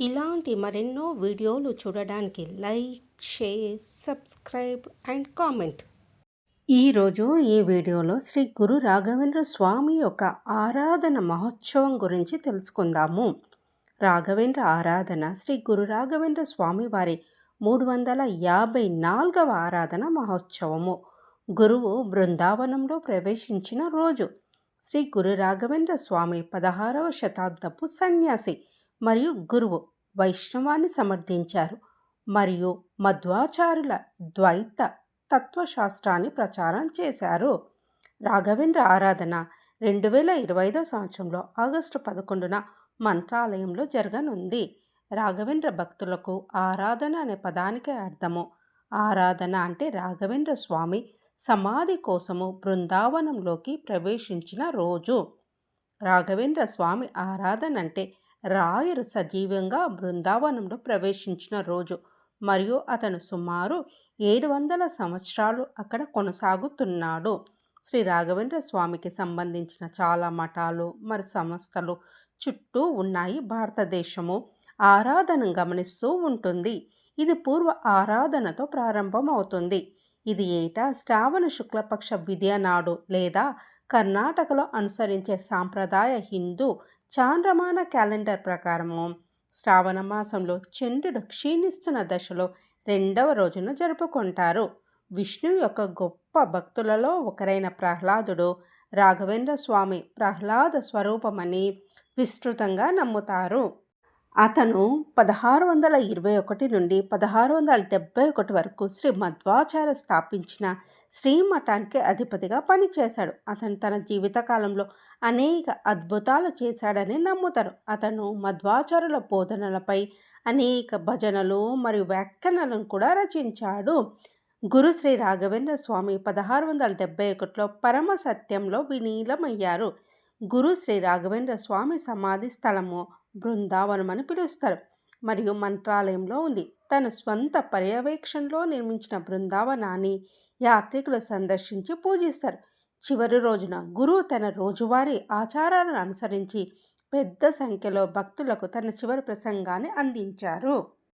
ఇలాంటి మరెన్నో వీడియోలు చూడడానికి like share subscribe and comment. ఈరోజు ఈ వీడియోలో శ్రీ గురు రాఘవేంద్ర స్వామి యొక్క ఆరాధన మహోత్సవం గురించి తెలుసుకుందాము. రాఘవేంద్ర ఆరాధన శ్రీ గురు రాఘవేంద్ర స్వామి వారి మూడు వందల యాభై నాలుగవ ఆరాధన మహోత్సవము. గురువు బృందావనంలో ప్రవేశించిన రోజు. శ్రీ గురు రాఘవేంద్ర స్వామి పదహారవ శతాబ్దపు సన్యాసి మరియు గురువు వైష్ణవాన్ని సమర్థించారు. మరియు మధ్వాచారుల ద్వైత తత్వశాస్త్రాన్ని ప్రచారం చేశారు. రాఘవేంద్ర ఆరాధన రెండు వేల ఇరవై ఐదో సంవత్సరంలో ఆగస్టు పదకొండున మంత్రాలయంలో జరగనుంది. రాఘవేంద్ర భక్తులకు ఆరాధన అనే పదానికి అర్థము. ఆరాధన అంటే రాఘవేంద్ర స్వామి సమాధి కోసము బృందావనంలోకి ప్రవేశించిన రోజు. రాఘవేంద్ర స్వామి ఆరాధన అంటే రాయరు సజీవంగా బృందావనంలో ప్రవేశించిన రోజు. మరియు అతను సుమారు ఏడు వందల సంవత్సరాలు అక్కడ కొనసాగుతున్నాడు. శ్రీ రాఘవేంద్ర స్వామికి సంబంధించిన చాలా మఠాలు మరి సంస్థలు చుట్టూ ఉన్నాయి భారతదేశము. ఆరాధన గమనిస్తూ ఉంటుంది. ఇది పూర్వ ఆరాధనతో ప్రారంభమవుతుంది. ఇది ఏటా శ్రావణ శుక్లపక్ష విద్య నాడు లేదా కర్ణాటకలో అనుసరించే సాంప్రదాయ హిందూ చాంద్రమాన క్యాలెండర్ ప్రకారము శ్రావణ మాసంలో చంద్రుడు క్షీణిస్తున్న దశలో రెండవ రోజున జరుపుకుంటారు. విష్ణు యొక్క గొప్ప భక్తులలో ఒకరైన ప్రహ్లాదుడు రాఘవేంద్ర స్వామి ప్రహ్లాద స్వరూపమని విస్తృతంగా నమ్ముతారు. అతను పదహారు వందల ఇరవై ఒకటి నుండి పదహారు వందల డెబ్బై ఒకటి వరకు శ్రీ మధ్వాచార్య స్థాపించిన శ్రీమఠానికి అధిపతిగా పనిచేశాడు. అతను తన జీవితకాలంలో అనేక అద్భుతాలు చేశాడని నమ్ముతారు. అతను మధ్వాచారుల బోధనలపై అనేక భజనలు మరియు వ్యాఖ్యానాలను కూడా రచించాడు. గురు శ్రీ రాఘవేంద్ర స్వామి పదహారు వందల డెబ్బై ఒకటిలో పరమ సత్యంలో విలీనమయ్యారు గురు శ్రీ రాఘవేంద్ర స్వామి సమాధి స్థలము బృందావనం అని పిలుస్తారు. మరియు మంత్రాలయంలో ఉంది. తన స్వంత పర్యవేక్షణలో నిర్మించిన బృందావనాన్ని యాత్రికులు సందర్శించి పూజిస్తారు. చివరి రోజున గురువు తన రోజువారీ ఆచారాలను అనుసరించి పెద్ద సంఖ్యలో భక్తులకు తన చివరి ప్రసంగాన్ని అందించారు.